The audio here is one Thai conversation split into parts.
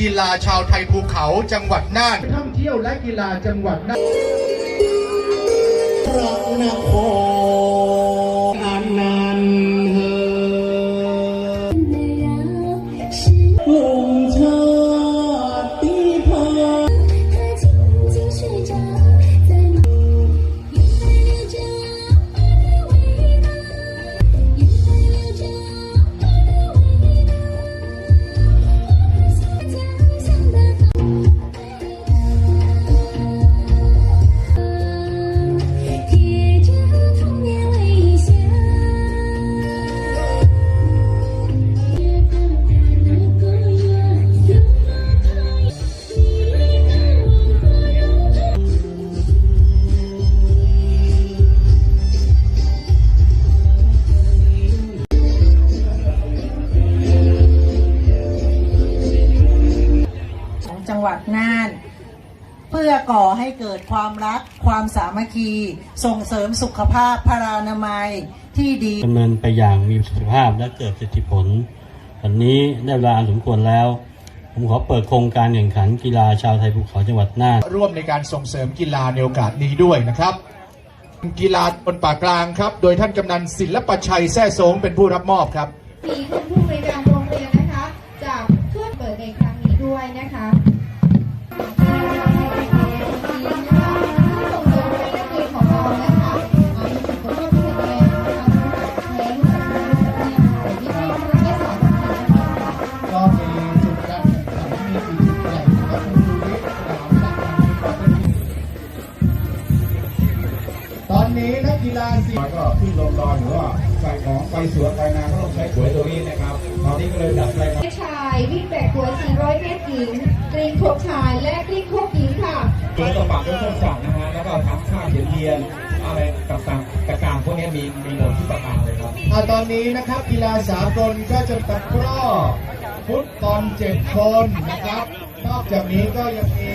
กีฬาชาวไทยภูเขาจังหวัดน่านท่องเที่ยวและกีฬาจังหวัดน่านพระนคร จังหวัดน่าน เพื่อก่อให้เกิดความรัก ความสามัคคี ส่งเสริมสุขภาพพรานามัยที่ดีดำเนินไปอย่างมีประสิทธิภาพและเกิดประสิทธิผลวันนี้ได้เวลาอันสมควรแล้ว ผมขอเปิดโครงการแข่งขันกีฬาชาวไทยภูเขาจังหวัดน่านร่วมในการส่งเสริมกีฬาในโอกาสนี้ด้วยนะครับกีฬาบนป่ากลางครับ โดยท่านกำนันศิลปชัยแซ่โสงเป็นผู้รับมอบครับ มีท่านผู้บริการโรงเรียนนะคะ จาก ด้วยนะคะ กกีฬาสีก็ขึ้นลงดอยหรือว่าใส่ของไปสวนไปนาก็ต้องใช้ขวยตัวนี้นะครับตอนนี้ก็เลยดัดแปลงเด็กชายวิ่งแบกตัว400 เมตรหญิงกรีนโคกชายและกรีนโคกหญิงค่ะตัวตะปักด้วยเครื่องจักรนะฮะแล้วก็ทำค่าเขียนเทียนอะไรต่างๆต่างๆพวกนี้มีมีหมดทุกประการเลยครับอ่าตอนนี้นะครับกีฬาสากลก็จะตะกร้อฟุตบอลเจ็ดคนนะครับ นอกจากนี้ก็ยังมี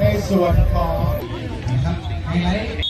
ในส่วนของนะครับไฮไลท์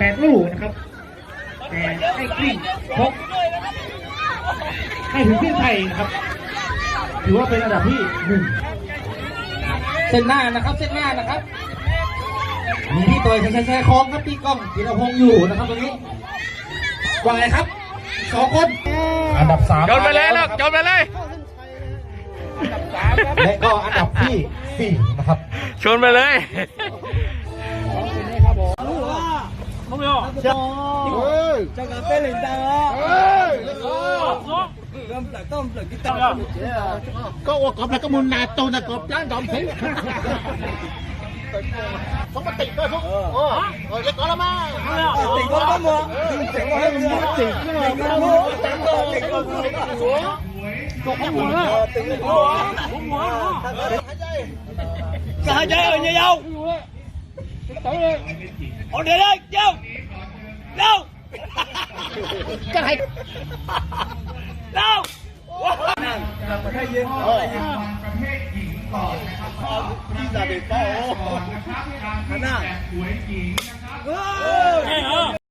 ปดลูกนะครับ แต่ให้กลิ้งพกให้ถึงที่ไทยนะครับ ถือว่าเป็นระดับที่หนึ่งเส้นหน้านะครับเส้นหน้านะครับ มีพี่ต่อยแชร์แชร์คล้องครับพี่ก้องธีรพงษ์อยู่นะครับตรงนี้ว่าไงครับสองคนอันดับสามจนไปเลยลูกจนไปเลยและก็อันดับที่สี่นะครับชนไปเลยก็ว่ากบแล้วก็มุนนาโตนะกบจ้า งดอมเพงสมติก็ทุกเออเออเล็กก็ละมาติก็ต้องมัวติก็ให้มันมัวติก็มามัวติก็ติก็ติก็หัวต กหัวติก็หัวหัวจะหายใจเออเนี่ยยาวเอาเดี๋ยวเลยเจ้าเร็วจะให้เร็วนะครับการประกวดแบบหวยหญิงนะครับ